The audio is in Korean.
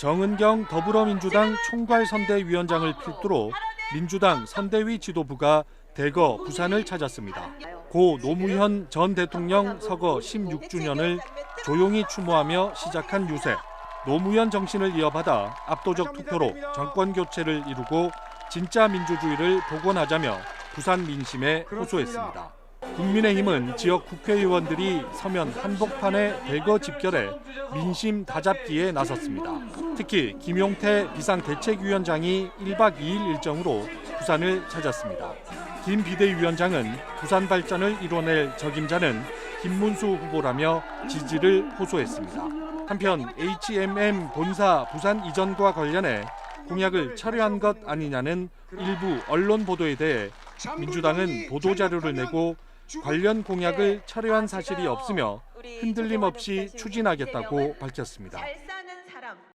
정은경 더불어민주당 총괄선대위원장을 필두로 민주당 선대위 지도부가 대거 부산을 찾았습니다. 고 노무현 전 대통령 서거 16주년을 조용히 추모하며 시작한 유세. 노무현 정신을 이어받아 압도적 투표로 정권 교체를 이루고 진짜 민주주의를 복원하자며 부산 민심에 호소했습니다. 국민의힘은 지역 국회의원들이 서면 한복판에 대거 집결해 민심 다잡기에 나섰습니다. 특히 김용태 비상대책위원장이 1박 2일 일정으로 부산을 찾았습니다. 김 비대위원장은 부산 발전을 이뤄낼 적임자는 김문수 후보라며 지지를 호소했습니다. 한편 HMM 본사 부산 이전과 관련해 공약을 철회한 것 아니냐는 일부 언론 보도에 대해 민주당은 보도 자료를 내고 관련 공약을 철회한 사실이 없으며 흔들림 없이 추진하겠다고 밝혔습니다.